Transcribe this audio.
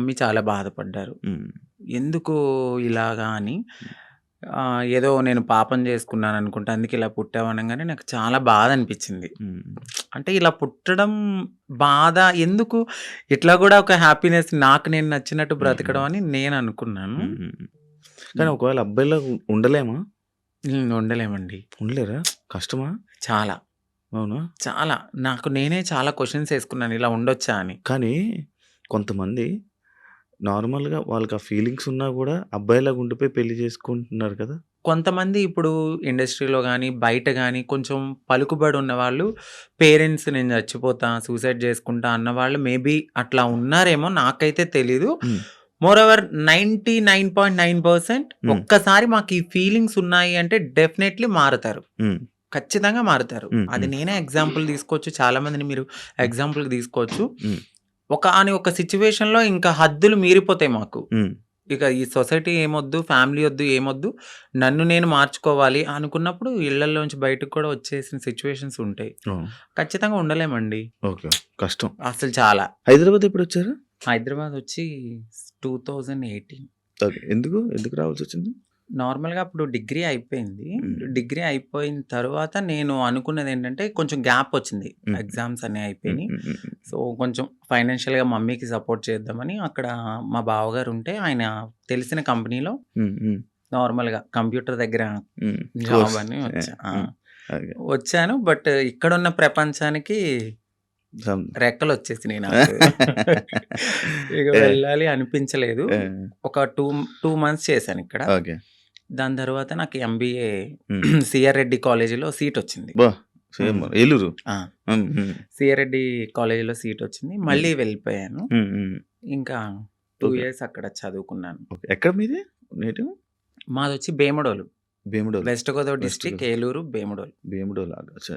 Mummy చాలా బాధపడ్డారు. ఎందుకు ఇలాగా అని ఏదో నేను పాపం చేసుకున్నాననుకుంటా. అందుకే ఇలా పుట్టావు అనంగానే నాకు చాలా బాధ అనిపించింది. అంటే ఇలా పుట్టడం బాధ ఎందుకు ఇట్లా కూడా ఒక హ్యాపీనెస్ నాకు నేను నచ్చినట్టు. బ్రతకడం అని నేను అనుకున్నాను. కానీ ఒకవేళ అబ్బాయిలాగా ఉ ఉండలేమా? ఉండలేమండి. ఉండలేరా? కష్టమా? చాలా. అవునా? చాలా. నాకు నేనే చాలా క్వెషన్స్ ఏసుకున్నాను ఇలా ఉండొచ్చా అని. కానీ కొంతమంది నార్మల్‌గా వాళ్ళకి ఆ ఫీలింగ్స్ ఉన్నా గూడా అబ్బాయిలాగా ఉండిపోయి పెళ్ళి చేసుకుంటున్నారు కదా! కొంతమంది ఇప్పుడు ఇండస్ట్రీలో గాని, బయట గాని కొంచెం పలుకుబడి ఉన్నవాళ్ళు పేరెంట్స్ నేను చచ్చిపోతా, సూసైడ్ చేసుకుంటా అన్నవాళ్ళు మేబీ అట్లా ఉన్నారేమో నాకైతే తెలీదు. హ్మ్. మోరోవర్ 99.9% హ్మ్. ఒక్కసారి మాకు ఈ ఫీలింగ్స్ ఉన్నాయి అంటే డెఫినైట్‌లీ మారుతారు. హ్మ్. ఖచ్చితంగా మారుతారు. హ్మ్. అది హ్మ్. నేనే ఎగ్జాంపుల్ తీసుకోవచ్చు. చాలా మందిని మీరు హ్మ్. ఎగ్జాంపుల్‌గా తీసుకోవచ్చు. హ్మ్. ఒకానొక సిట్యుయేషన్‌లో ఇంకా హద్దులు మీరిపోతాయి మాకు. ఇక ఈ సొసైటీ ఏమొద్దు, ఫ్యామిలీ ఒద్దు, ఏమొద్దు. నన్ను నేను మార్చుకోవాలి అనుకున్నప్పుడు ఇళ్ళల్లోంచి బయటకు కూడా వచ్చేసిన సిట్యుయేషన్స్ ఉంటాయి. ఖచ్చితంగా ఉండలేమండి. ఓకే. కష్టం. అసలు చాలా. హైదరాబాద్ ఎప్పుడొచ్చారు? హైదరాబాద్ వచ్చి 2018 ఓకే. ఎందుకు? ఎందుకు రావాల్సొచ్చింది? నార్మల్‌గా అప్పుడు డిగ్రీ అయిపోయింది. డిగ్రీ అయిపోయిన తర్వాత నేను అనుకున్నదేంటంటే కొంచెం గ్యాప్ వచ్చింది. ఎగ్జామ్స్ అన్నీ. అయిపోయినాయి. సో, కొంచెం ఫైనాన్షియల్‌గా మమ్మీకి సపోర్ట్ చేద్దామని అక్కడ మా బావగారు ఉంటే ఆయన తెలిసిన కంపెనీలో. నార్మల్‌గా కంప్యూటర్ దగ్గర. జాబ్. అని. వచ్చాను. బట్ ఇక్కడున్న ప్రపంచానికి సం రెక్కలొచ్చేసినాయి నాకు. ఇక వెళ్ళాలి అనిపించలేదు. ఒక 2, 2 మంత్స్ చేశాను ఇక్కడ. దాని తర్వాత నాకు ఎంబీఏ. సిఆర్ రెడ్డి కాలేజీలో సీట్ వచ్చింది. ఏలూరు. సిఆర్ రెడ్డి కాలేజీలో సీట్ వచ్చింది. మళ్ళీ వెళ్ళిపోయాను. ఇంకా 2 ఓకే. ఇయర్స్ అక్కడ చదువుకున్నాను. ఎక్కడ మీది నేటివ్? మాదొచ్చి Bhimadolu. Bhimadolu. West Godavari district. Eluru, Bhimadolu. Bhimadolu. అచ్చా!